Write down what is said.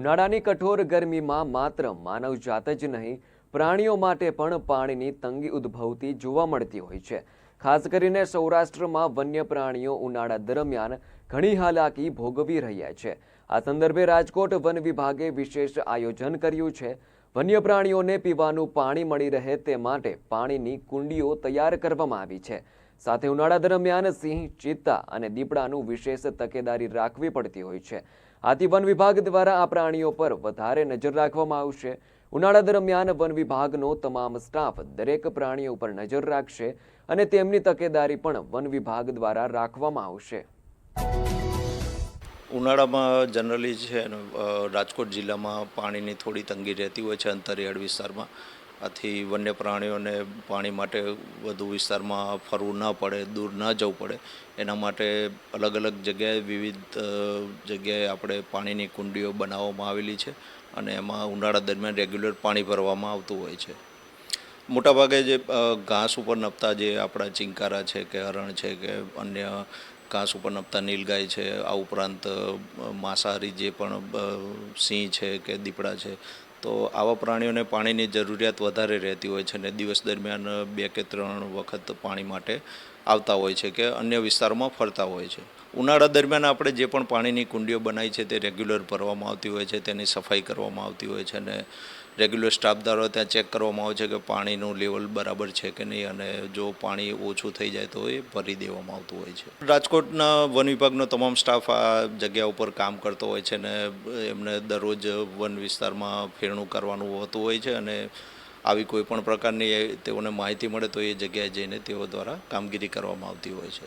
ઉનાળાની કઠોર ગરમીમાં માત્ર માનવજાત જ નહીં, પ્રાણીઓ માટે પણ પાણીની તંગી ઉદ્ભવતી જોવા મળતી હોય છે. ખાસ કરીને સૌરાષ્ટ્રમાં વન્ય પ્રાણીઓ ઉનાળા દરમિયાન ઘણી હાલાકી ભોગવી રહ્યા છે. આ સંદર્ભે રાજકોટ વન વિભાગે વિશેષ આયોજન કર્યું છે. વન્ય પ્રાણીઓને પીવાનું પાણી મળી રહે તે માટે પાણીની કુંડીઓ તૈયાર કરવામાં આવી છે. સાથે ઉનાળા દરમિયાન સિંહ, ચિત્તા અને દીપડાનું વિશેષ તકેદારી રાખવી પડતી હોય છે. આથી વન વિભાગ દ્વારા આ પ્રાણીઓ પર વધારે નજર રાખવામાં આવશે. ઉનાળા દરમિયાન વન વિભાગનો તમામ સ્ટાફ દરેક પ્રાણીઓ પર નજર રાખશે અને તેમની તકેદારી પણ વન વિભાગ દ્વારા રાખવામાં આવશે. ઉનાળામાં જનરલી છે રાજકોટ જિલ્લામાં પાણીની થોડી તંગી રહેતી હોય છે અંતરિયાળ વિસ્તારમાં. આથી વન્ય પ્રાણીઓને પાણી માટે વધુ વિસ્તારમાં ફરવું ન પડે, દૂર ન જવું પડે. એના માટે અલગ અલગ જગ્યાએ વિવિધ જગ્યાએ આપણે પાણીની કુંડીઓ બનાવવામાં આવેલી છે અને એમાં ઉનાળા દરમિયાન રેગ્યુલર પાણી ભરવામાં આવતું હોય છે. મોટાભાગે જે ઘાસ ઉપર નપતા જે આપણા ચિંકારા છે કે હરણ છે કે અન્ય ઘાસ ઉપર નપતા નીલગાય છે, આ ઉપરાંત માંસાહારી જે પણ સિંહ છે કે દીપડા છે તો આવા પ્રાણીઓને પાણીની જરૂરિયાત વધારે રહેતી હોય છે અને દિવસ દરમિયાન બે કે ત્રણ વખત પાણી માટે આવતા હોય છે કે અન્ય વિસ્તારોમાં ફરતા હોય છે. ઉનાળા દરમિયાન આપણે જે પણ પાણીની કુંડીઓ બનાવી છે તે રેગ્યુલર ભરવામાં આવતી હોય છે, તેની સફાઈ કરવામાં આવતી હોય છે અને રેગ્યુલર સ્ટાફ દ્વારા ત્યાં ચેક કરવામાં આવે છે કે પાણીનું લેવલ બરાબર છે કે નહીં અને જો પાણી ઓછું થઈ જાય તો એ ભરી દેવામાં આવતું હોય છે. રાજકોટના વન વિભાગનો તમામ સ્ટાફ આ જગ્યા ઉપર કામ કરતો હોય છે અને એમને દરરોજ વન વિસ્તારમાં ફેરણું કરવાનું હોતું હોય છે અને આવી કોઈ પણ પ્રકારની તેઓને માહિતી મળે તો એ જગ્યાએ જઈને તેઓ દ્વારા કામગીરી કરવામાં આવતી હોય છે.